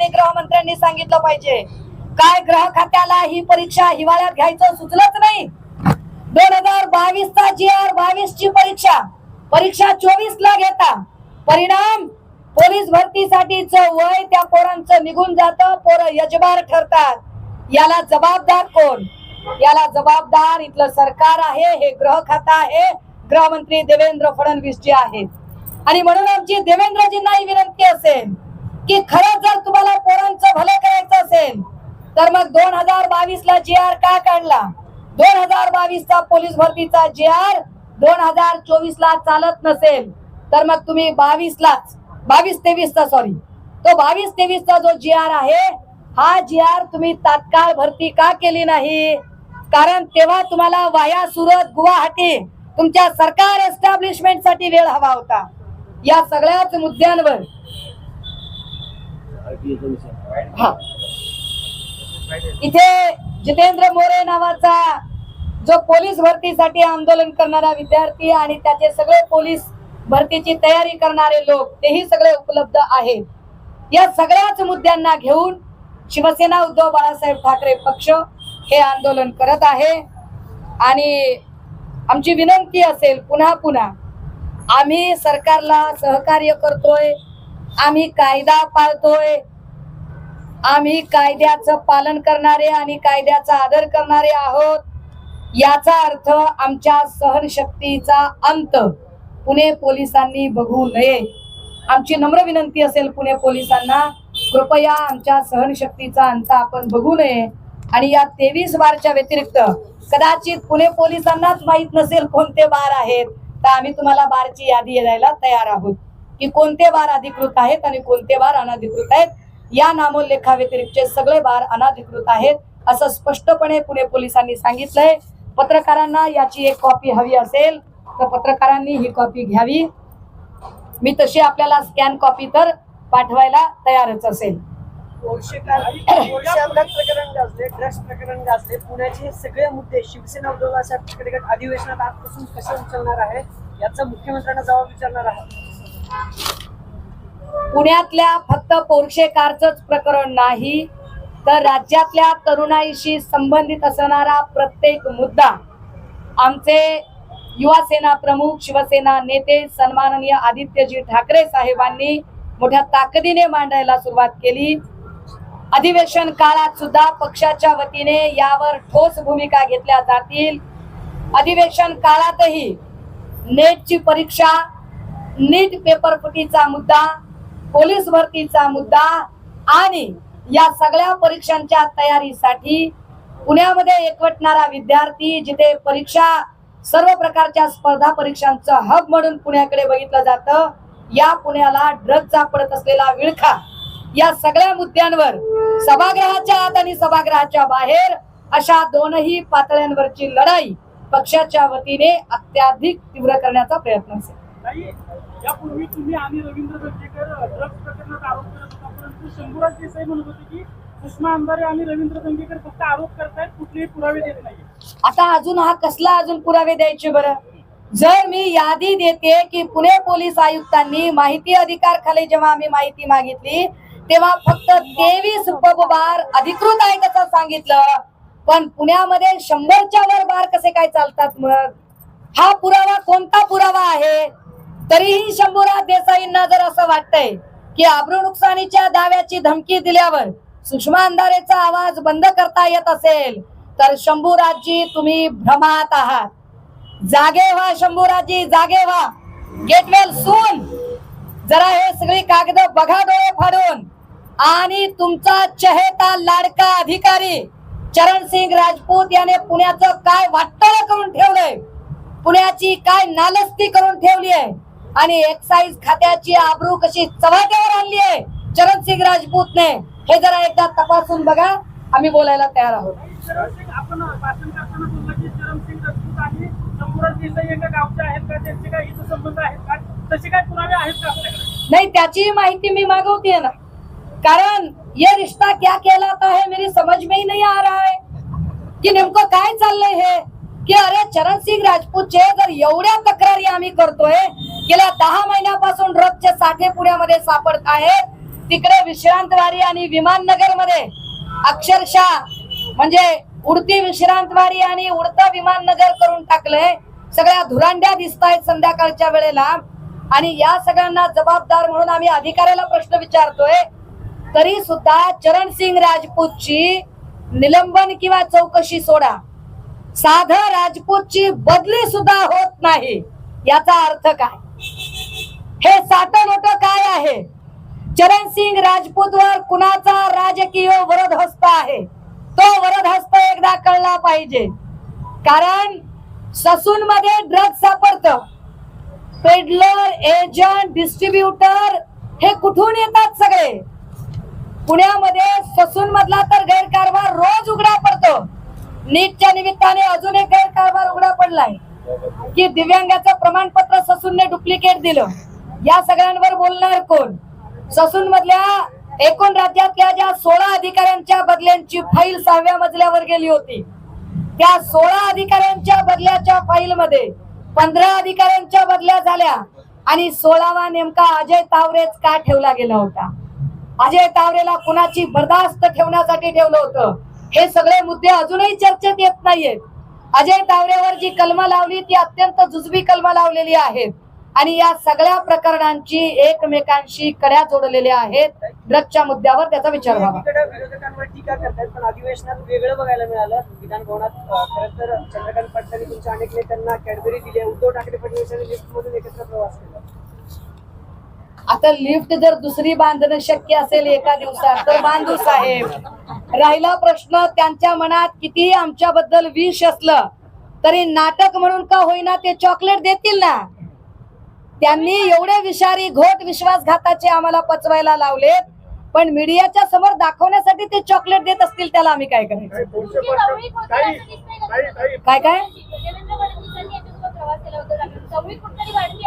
आणि गृहमंत्र्यांनी सांगितलं पाहिजे. काय ग्रह खात्याला ही परीक्षा हिवाळ्यात घ्यायचं सुचलंच नाही. दोन हजार बावीस चा जी आर बावीस ची परीक्षा. परीक्षा चोवीस ला घेता. परिणाम पोलीस भरतीसाठीच वय त्या पोरांचं निघून जात पोर यजमान ठरतात. याला जबाबदार कोण? याला जबाबदार इथलं सरकार आहे हे ग्रह खातं आहे. गृहमंत्री देवेंद्र फडणवीस जी आहेत. आणि म्हणून आमची देवेंद्रजींनाही विनंती असेल की खरंच जर तुम्हाला पोरांचं भलं करायचं असेल तर मग दोन हजार बावीस ला जे आर का काढला? दोन हजार बावीस चा पोलीस भरतीचा जी आर दोन हजार चोवीस ला चालत नसेल तर मग तुम्ही बावीस लाच बावीस तेवीस चा सॉरी तो बावीस तेवीस चा जो जी आर आहे हा जी आर तुम्ही तात्काळ भरती का केली नाही? कारण तेव्हा तुम्हाला वाया सुरत गुवाहाटी तुमच्या सरकार एस्टॅब्लिशमेंटसाठी वेळ हवा होता. या सगळ्याच मुद्द्यांवर हा. इथे जितेंद्र मोरे नावाचा जो पोलीस भरतीसाठी आंदोलन करणारा विद्यार्थी आणि त्याचे सगळे पोलीस भरतीची तयारी करणारे लोक तेही सगळे उपलब्ध आहेत. या सगळ्याच मुद्द्यांना घेऊन शिवसेना उद्धव बाळासाहेब ठाकरे पक्ष हे आंदोलन करत आहे. आणि आमची विनंती असेल पुन्हा पुन्हा आम्ही सरकारला सहकार्य करतोय आम्ही कायदा पाळतोय. आम्ही कायद्याचं पालन करणारे आणि कायद्याचा आदर करणारे आहोत. याचा अर्थ आमच्या सहनशक्तीचा अंत. पुणे पोलिसांनी बघू नये. आमची नम्र विनंती असेल पुणे पोलिसांना कृपया आमच्या सहनशक्तीचा अंत आपण बघू नये. आणि या तेवीस बारच्या व्यतिरिक्त कदाचित पुणे पोलिसांनाच माहीत नसेल कोणते बार आहेत तर आम्ही तुम्हाला बारची यादी द्यायला तयार आहोत. की कोणते बार अधिकृत आहेत आणि कोणते बार अनाधिकृत आहेत? या नामोल्लेखा व्यतिरिक्तचे सगळे बार अनाधिकृत आहेत असं स्पष्टपणे पुणे पोलिसांनी सांगितलंय. पत्रकारांना याची एक कॉपी हवी असेल तर पत्रकारांनी ही कॉपी घ्यावी. मी तशी आपल्याला स्कॅन कॉपी तर पाठवायला तयारच असेल. प्रकरण गाजले ड्रग्स प्रकरण गाजले. पुण्याचे सगळे मुद्दे शिवसेना उद्धव अधिवेशनात आजपासून कसे उचलणार आहे याचा मुख्यमंत्र्यांना जबाब विचारणार आहे पुण्यातल्या फक्त पोरशे प्रकरण नाही तर राज्यातल्या तरुणाईशी संबंधित असणारा प्रत्येक मुद्दा आमचे युवा सेना प्रमुख शिवसेना नेते सन्माननीय आदित्यजी ठाकरे साहेबांनी मोठ्या ताकदीने मांडायला सुरुवात केली. अधिवेशन काळात सुद्धा पक्षाच्या वतीने यावर ठोस भूमिका घेतल्या जातील. अधिवेशन काळातही नेटची परीक्षा नीट पेपर फुटीचा मुद्दा पोलीस भरतीचा मुद्दा आणि या सगळ्या परीक्षांच्या तयारीसाठी पुण्यामध्ये एकवटणारा विद्यार्थी जिथे परीक्षा सर्व प्रकारच्या स्पर्धा परीक्षांचं हब म्हणून पुण्याकडे बघितलं जातं या पुण्याला ड्रगचा पडत असलेला विळखा या सगळ्या मुद्द्यांवर सभागृहाच्या आत आणि सभागृहाच्या बाहेर अशा दोनही पातळ्यांवरची लढाई पक्षाच्या वतीने अत्याधिक तीव्र करण्याचा प्रयत्न असेल. यापूर्वी तुम्ही आणि रवींद्र दंगेकर ड्रग्ज प्रकरणात आरोप करत होता परंतु शंभूराज देसाई म्हणत होते की सुषमा अंधारे आणि रवींद्र दंगेकर फक्त आरोप करतायत कुठलेही पुरावे देत नाही आता अजून हा कसला अजून पुरावे द्यायचे बरं? जर मी यादी देते की पुणे पोलीस आयुक्तांनी माहिती अधिकार खाली जेव्हा आम्ही माहिती मागितली तेव्हा फक्त तेवीस पब बार अधिकृत आहे कसं सांगितलं. पण पुण्यामध्ये शंभरच्या वर बार कसे काय चालतात मग? हा पुरावा कोणता पुरावा आहे? तरीही शंभूराज देसाईंना जर असं वाटतंय की आब्रू नुकसानीच्या दाव्याची धमकी दिल्यावर सुषमा अंधारेचा आवाज बंद करता येत असेल तर शंभूराजजी तुम्ही भ्रमात आहात. जागे व्हा शंभूराजी जागे व्हा. गेट वेल सून जरा हे सगळी कागद बघा डोळे फाडून. आणि तुमचा चहेता लाडका अधिकारी चरण सिंग राजपूत याने पुण्याचं काय वाटोळ करून ठेवलंय? पुण्याची काय नालस्ती करून ठेवली आहे आणि एक्साईज खात्याची आबरू कशी चव्हाट्यावर आणली आहे चरण सिंग राजपूतने. हे जरा एकदा तपासून बघा. आम्ही बोलायला तयार आहोत. चरणसिंग चरणसिंग नहीं त्याची माहिती मी मागवते ना. कारण ये रिश्ता क्या कहलाता है मेरी समझ में ही नहीं आ रहा है. की नेमकं काय चाललंय हे? की अरे चरण सिंग राजपूतचे जर एवढ्या तक्रारी आम्ही करतोय गेल्या दहा महिन्यापासून ड्रगचे साठे पुण्यामध्ये सापडत आहेत तिकडे विश्रांतवाडी आणि विमाननगरमध्ये अक्षरशः म्हणजे उडती विश्रांतवाडी आणि उडता विमाननगर करून टाकलंय. सगळ्या धुरांड्या दिसत आहेत संध्याकाळच्या वेळेला. आणि या सगळ्यांना जबाबदार म्हणून आम्ही अधिकाऱ्याला प्रश्न विचारतोय. तरी सुद्धा चरणसिंग राजपूतची निलंबन किंवा चौकशी सोडा. साध राजपूतची बदली सुद्धा होत नाही. याचा अर्थ काय? हे साठवलोट काय आहे? चरणसिंग राजपूतवर कुणाचा राजकीय वरद हस्त आहे? तो वरद हस्त एकदा कळला पाहिजे. कारण ससून मध्ये ड्रग सापडत. पेडलर एजंट डिस्ट्रीब्युटर हे कुठून येतात सगळे? पुण्यामध्ये ससून मधला तर गैरकारभार रोज उघडा पडतो. नीटच्या निमित्ताने अजून एक गैरकारभार उघडा पडलाय. की दिव्यांगाचं प्रमाणपत्र ससूनने डुप्लिकेट दिलं. या सगळ्यांवर बोलणार कोण? ससून मधल्या एकूण राज्यातल्या ज्या सोळा अधिकाऱ्यांच्या बदल्यांची फाईल सहाव्या मजल्यावर गेली होती त्या सोळा अधिकाऱ्यांच्या बदल्याच्या फाईल मध्ये पंधरा अधिकाऱ्यांच्या बदल्या झाल्या आणि सोळावा नेमका अजय तावरेच का ठेवला गेला होता? अजय तावरेला कुणाची बर्दास्त ठेवण्यासाठी ठेवलं होतं? हे सगळे मुद्दे अजूनही चर्चेत येत नाहीयेत. अजय तावरेवर जी कलमा लावली ती अत्यंत जुजबी कलमा लावलेली आहेत. आणि या सगळ्या प्रकरणांची एकमेकांशी कड्या जोडलेल्या आहेत. ड्रगच्या मुद्द्यावर त्याचा विचार व्हावा. विरोधकांवर टीका करतायत पण अधिवेशनात वेगळं बघायला मिळालं. विधान भवनात खरं तर चंद्रकांत पाटलांनी तुमच्या अनेक नेत्यांना कॅडबरी दिली आहे. उद्धव ठाकरे फडणवीसांनी लिफ्ट मधून एकत्र प्रवास केला. आता लिफ्ट जर दुसरी बांधणं शक्य असेल एका दिवसात तर बांधू साहेब. राहिला प्रश्न त्यांच्या मनात कितीही आमच्याबद्दल विष असलं तरी नाटक म्हणून का होईना ते चॉकलेट देतील ना? त्यांनी एवढे विषारी घोट विश्वासघाताचे आम्हाला पचवायला लावलेत. पण मीडियाच्या समोर दाखवण्यासाठी ते चॉकलेट देत असतील त्याला आम्ही काय करायचं? काय काय?